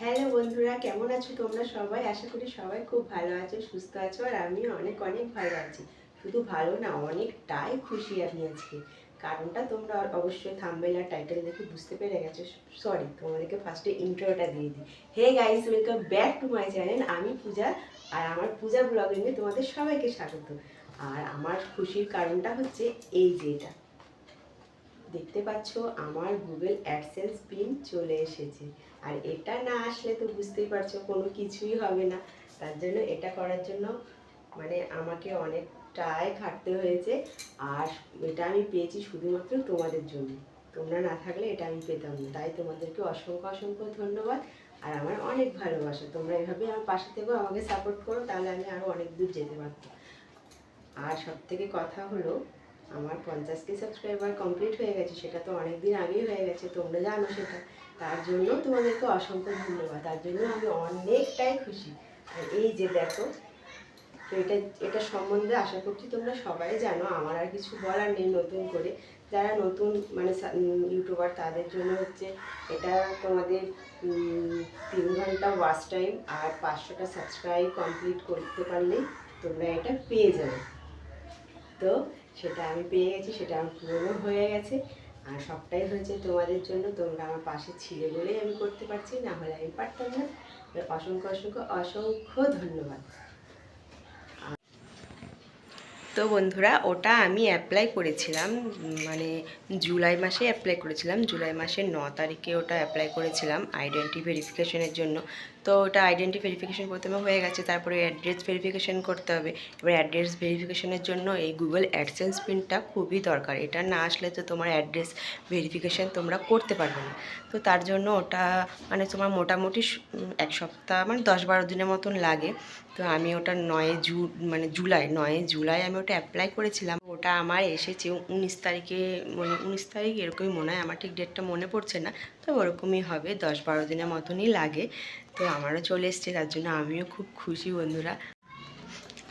Hello বন্ধুরা, কেমন আছো তোমরা সবাই? আশা করি সবাই খুব ভালো আছো, সুস্থ আছো, আর আমি অনেক অনেক ভালো আছি। শুধু ভালো না, অনেকটাই খুশি আমি আজকে। কারণটা তোমরা অবশ্যই থাম্বেল আর টাইটেল দেখে বুঝতে পেরে গেছো। সরি তোমাদেরকে ফার্স্টে ইন্ট্রোটা দিয়ে দিই। Hey guys welcome back to my channel আমি পূজা, আর আমার পূজা ব্লগিংয়ে তোমাদের সবাইকে স্বাগত। আর আমার খুশির কারণটা হচ্ছে এই যে এটা। দেখতে পাচ্ছ, আমার গুগল অ্যাডসেন্স পিন চলে এসেছে। আর এটা না আসলে তো বুঝতেই পারছ, কোনো কিছুই হবে না। তার জন্য এটা করার জন্য মানে আমাকে অনেকটাই খাটতে হয়েছে। আর এটা আমি পেয়েছি শুধুমাত্র তোমাদের জন্য। তোমরা না থাকলে এটা আমি পেতাম না। তাই তোমাদেরকে অসংখ্য অসংখ্য ধন্যবাদ। আর আমার অনেক ভালোবাসা। তোমরা এভাবে আমার পাশে থেকেও আমাকে সাপোর্ট করো, তাহলে আমি আরও অনেক দূর যেতে পারতাম আর সব থেকে কথা হলো আমার পঞ্চাশ কে সাবস্ক্রাইবার কমপ্লিট হয়ে গেছে, সেটা তো অনেক দিন আগেই হয়ে গেছে, তোমরা জানো সেটা। তার জন্য তোমাদেরকে অসংখ্য ধন্যবাদ, তার জন্য আমি অনেকটাই খুশি। আর এই যে দেখো, তো এটা এটা সম্বন্ধে আশা করছি তোমরা সবাই জানো, আমার আর কিছু বলার নেই নতুন করে। যারা নতুন মানে ইউটিউবার তাদের জন্য হচ্ছে এটা তোমাদের তিন ঘণ্টা ওয়াচ টাইম আর পাঁচশোটা সাবস্ক্রাইব কমপ্লিট করতে পারলেই তোমরা এটা পেয়ে যাবে। তো সেটা আমি পেয়ে গেছি, সেটা আমার পুরনো হয়ে গেছে। আর সবটাই হয়েছে তোমাদের জন্য, তোমরা আমার পাশে ছিলে বলেই আমি করতে পারছি, না হলে আমি পারতাম না। অসংখ্য অসংখ্য অসংখ্য ধন্যবাদ। তো বন্ধুরা, ওটা আমি অ্যাপ্লাই করেছিলাম মানে জুলাই মাসে অ্যাপ্লাই করেছিলাম। জুলাই মাসের ন তারিখে ওটা অ্যাপ্লাই করেছিলাম আইডেন্টি ভেরিফিকেশনের জন্য। তো ওটা আইডেন্টি ভেরিফিকেশন প্রথমে হয়ে গেছে। তারপরে অ্যাড্রেস ভেরিফিকেশন করতে হবে। এবার অ্যাড্রেস ভেরিফিকেশনের জন্য এই গুগল অ্যাডসেন্স পিনটা খুবই দরকার। এটা না আসলে তো তোমার অ্যাড্রেস ভেরিফিকেশন তোমরা করতে পারবে না। তো তার জন্য ওটা মানে তোমার মোটামুটি এক সপ্তাহ মানে দশ বারো দিনের মতন লাগে। তো আমি ওটা নয় জু মানে জুলাই, নয় জুলাই আমি ওটা অ্যাপ্লাই করেছিলাম। ওটা আমার এসেছে উনিশ তারিখে মানে উনিশ তারিখ এরকমই মনে হয়, আমার ঠিক ডেটটা মনে পড়ছে না। তো ওরকমই হবে, দশ বারো দিনের মতনই লাগে। তো আমারও চলে এসছে, তার জন্য আমিও খুব খুশি বন্ধুরা।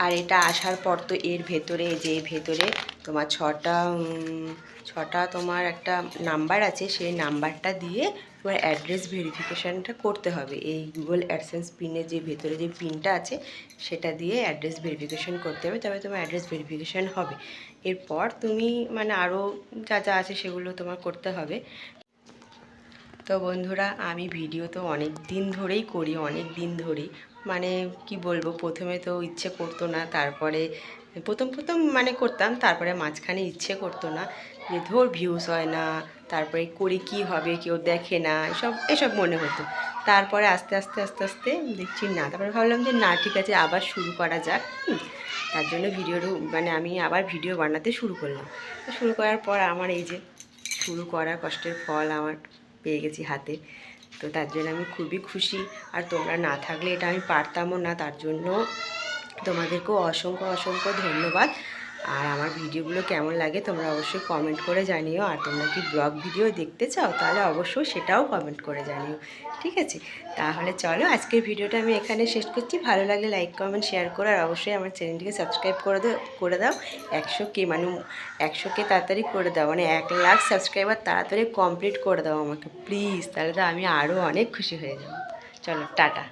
আর এটা আসার পর তো এর ভেতরে, যে ভেতরে তোমার ছটা ছটা তোমার একটা নাম্বার আছে, সেই নাম্বারটা দিয়ে তোমার অ্যাড্রেস ভেরিফিকেশানটা করতে হবে। এই গুগল অ্যাডসেন্স পিনের যে ভেতরে যে পিনটা আছে, সেটা দিয়ে অ্যাড্রেস ভেরিফিকেশান করতে হবে, তবে তোমার অ্যাড্রেস ভেরিফিকেশান হবে। এরপর তুমি মানে আরও যা যা আছে সেগুলো তোমার করতে হবে। তো বন্ধুরা, আমি ভিডিও তো অনেক দিন ধরেই করি, অনেক দিন ধরেই। মানে কি বলব, প্রথমে তো ইচ্ছে করতো না, তারপরে প্রথম প্রথম মানে করতাম, তারপরে মাঝখানে ইচ্ছে করতো না যে ধর ভিউজ হয় না তারপরে করি কি হবে, কেউ দেখে না, এসব এসব মনে হতো। তারপরে আস্তে আস্তে আস্তে আস্তে দেখছি না, তারপরে ভাবলাম যে না, ঠিক আছে, আবার শুরু করা যাক তার জন্য ভিডিওর মানে আমি আবার ভিডিও বানাতে শুরু করলাম। তো শুরু করার পর আমার এই যে শুরু করার কষ্টের ফল আমার পেয়ে গেছি হাতে। তো তার জন্য আমি খুবই খুশি। আর তোমরা না থাকলে এটা আমি পারতামও না, তার জন্য তোমাদেরকেও অসংখ্য অসংখ্য ধন্যবাদ। আর আমার ভিডিওগুলো কেমন লাগে তোমরা অবশ্যই কমেন্ট করে জানিও। আর তোমরা কি ব্লগ ভিডিও দেখতে চাও, তাহলে অবশ্যই সেটাও কমেন্ট করে জানিও। ঠিক আছে? তাহলে চলো, আজকের ভিডিওটা আমি এখানে শেষ করছি। ভালো লাগলে লাইক কমেন্ট শেয়ার করো। আর অবশ্যই আমার চ্যানেলটিকে সাবস্ক্রাইব করে দাও করে দাও। একশো কে মানে একশো কে তাড়াতাড়ি করে দাও। মানে এক লাখ সাবস্ক্রাইবার তাড়াতাড়ি কমপ্লিট করে দাও আমাকে প্লিজ তাহলে তো আমি আরও অনেক খুশি হয়ে যাব। চলো, টাটা।